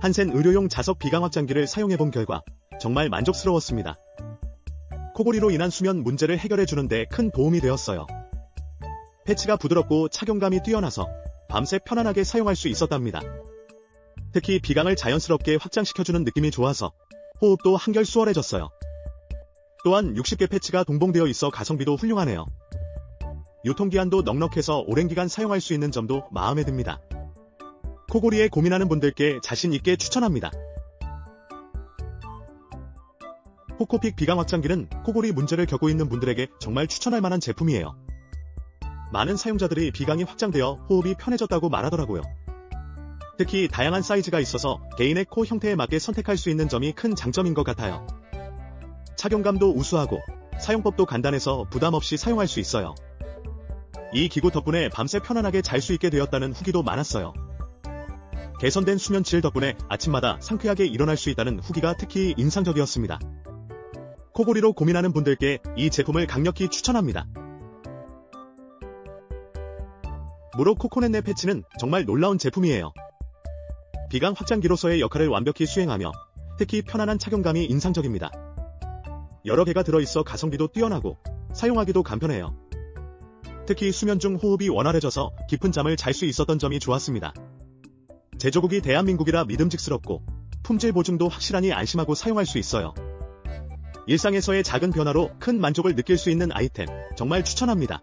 한센 의료용 자석 비강 확장기를 사용해본 결과 정말 만족스러웠습니다. 코골이로 인한 수면 문제를 해결해주는데 큰 도움이 되었어요. 패치가 부드럽고 착용감이 뛰어나서 밤새 편안하게 사용할 수 있었답니다. 특히 비강을 자연스럽게 확장시켜주는 느낌이 좋아서 호흡도 한결 수월해졌어요. 또한 60개 패치가 동봉되어 있어 가성비도 훌륭하네요. 유통기한도 넉넉해서 오랜 기간 사용할 수 있는 점도 마음에 듭니다. 코골이에 고민하는 분들께 자신있게 추천합니다. 코코픽 비강 확장기는 코골이 문제를 겪고 있는 분들에게 정말 추천할 만한 제품이에요. 많은 사용자들이 비강이 확장되어 호흡이 편해졌다고 말하더라고요. 특히 다양한 사이즈가 있어서 개인의 코 형태에 맞게 선택할 수 있는 점이 큰 장점인 것 같아요. 착용감도 우수하고 사용법도 간단해서 부담 없이 사용할 수 있어요. 이 기구 덕분에 밤새 편안하게 잘 수 있게 되었다는 후기도 많았어요. 개선된 수면 질 덕분에 아침마다 상쾌하게 일어날 수 있다는 후기가 특히 인상적이었습니다. 코골이로 고민하는 분들께 이 제품을 강력히 추천합니다. 무로 코코넷네 패치는 정말 놀라운 제품이에요. 비강 확장기로서의 역할을 완벽히 수행하며 특히 편안한 착용감이 인상적입니다. 여러 개가 들어있어 가성비도 뛰어나고 사용하기도 간편해요. 특히 수면 중 호흡이 원활해져서 깊은 잠을 잘 수 있었던 점이 좋았습니다. 제조국이 대한민국이라 믿음직스럽고 품질 보증도 확실하니 안심하고 사용할 수 있어요. 일상에서의 작은 변화로 큰 만족을 느낄 수 있는 아이템 정말 추천합니다.